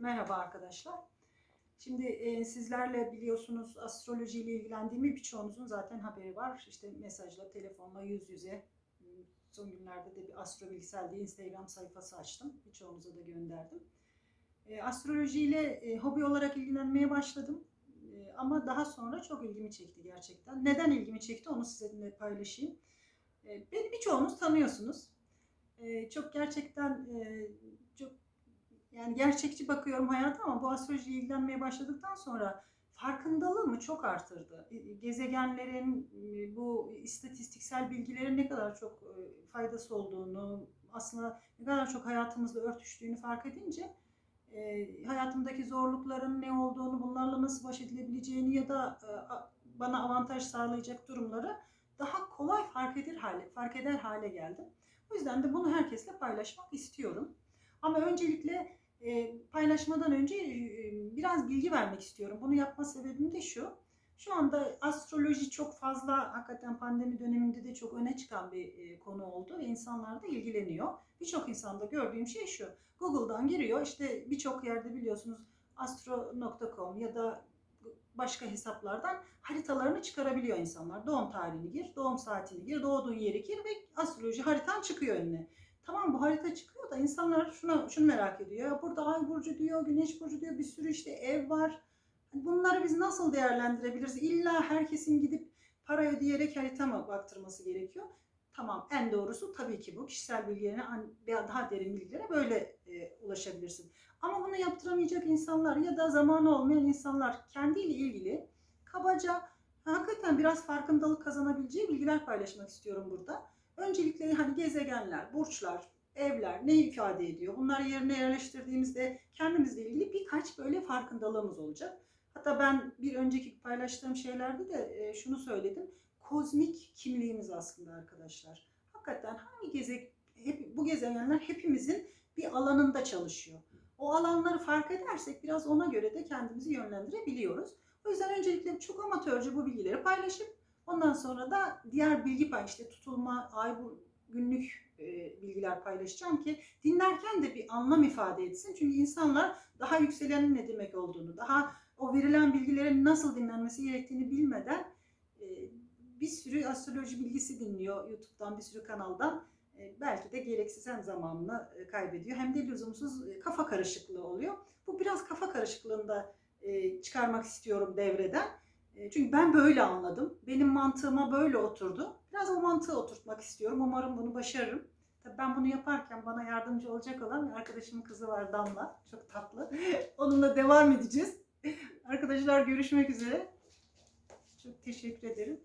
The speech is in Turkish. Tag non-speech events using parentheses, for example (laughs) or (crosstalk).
Merhaba arkadaşlar. Şimdi e, sizlerle biliyorsunuz astrolojiyle ilgilendiğimi birçoğunuzun zaten haberi var. İşte mesajla, telefonla, yüz yüze. Son günlerde de bir Astro Bilgisel diye Instagram sayfası açtım. Birçoğunuza da gönderdim. E, astrolojiyle e, hobi olarak ilgilenmeye başladım. E, ama daha sonra çok ilgimi çekti gerçekten. Neden ilgimi çekti onu sizinle paylaşayım. E, beni birçoğunuz tanıyorsunuz. E, çok gerçekten e, çok yani gerçekçi bakıyorum hayata ama bu astrolojiyle ilgilenmeye başladıktan sonra farkındalığımı çok artırdı. E, Gezegenlerin e, bu istatistiksel bilgilerin ne kadar çok e, faydası olduğunu, aslında ne kadar çok hayatımızla örtüştüğünü fark edince e, hayatımdaki zorlukların ne olduğunu, bunlarla nasıl baş edilebileceğini ya da e, bana avantaj sağlayacak durumları daha kolay fark eder hale, fark eder hale geldim. O yüzden de bunu herkesle paylaşmak istiyorum. Ama öncelikle e, paylaşmadan önce e, biraz bilgi vermek istiyorum. Bunu yapma sebebim de şu. Şu anda astroloji çok fazla hakikaten pandemi döneminde de çok öne çıkan bir e, konu oldu ve insanlar da ilgileniyor. Birçok insanda gördüğüm şey şu. Google'dan giriyor işte birçok yerde biliyorsunuz astro.com ya da başka hesaplardan haritalarını çıkarabiliyor insanlar. Doğum tarihini gir, doğum saatini gir, doğduğun yeri gir ve astroloji haritan çıkıyor önüne. Tamam bu harita çıkıyor da insanlar şuna, şunu merak ediyor. Ya burada ay burcu diyor, güneş burcu diyor, bir sürü işte ev var. Hani Bunları biz nasıl değerlendirebiliriz? İlla herkesin gidip para ödeyerek harita mı baktırması gerekiyor? Tamam en doğrusu tabii ki bu. Kişisel bilgilerine daha derin bilgilere böyle e, ulaşabilirsin. Ama bunu yaptıramayacak insanlar ya da zamanı olmayan insanlar kendiyle ilgili kabaca hakikaten biraz farkındalık kazanabileceği bilgiler paylaşmak istiyorum burada. Öncelikle hani gezegenler, burçlar, evler ne ifade ediyor? Bunları yerine yerleştirdiğimizde kendimizle ilgili birkaç böyle farkındalığımız olacak. Hatta ben bir önceki paylaştığım şeylerde de e, şunu söyledim. Kozmik kimliğimiz aslında arkadaşlar. Hakikaten hangi gezegen, hep, bu gezegenler hepimizin bir alanında çalışıyor. O alanları fark edersek biraz ona göre de kendimizi yönlendirebiliyoruz. O yüzden öncelikle çok amatörce bu bilgileri paylaşıp ondan sonra da diğer bilgi pay işte tutulma, ay bu günlük e, bilgiler paylaşacağım ki dinlerken de bir anlam ifade etsin. Çünkü insanlar daha yükselenin ne demek olduğunu, daha o verilen bilgilerin nasıl dinlenmesi gerektiğini bilmeden e, bir sürü astroloji bilgisi dinliyor YouTube'dan, bir sürü kanaldan. E, belki de gereksiz hem zamanını kaybediyor hem de lüzumsuz e, kafa karışıklığı oluyor. Bu biraz kafa karışıklığını da e, çıkarmak istiyorum devreden. E, Çünkü ben böyle anladım. Benim mantığıma böyle oturdu. Biraz o mantığı oturtmak istiyorum. Umarım bunu başarırım. Tabii ben bunu yaparken bana yardımcı olacak olan bir arkadaşımın kızı var Damla. Çok tatlı. (laughs) Onunla devam edeceğiz. Arkadaşlar görüşmek üzere. Çok teşekkür ederim.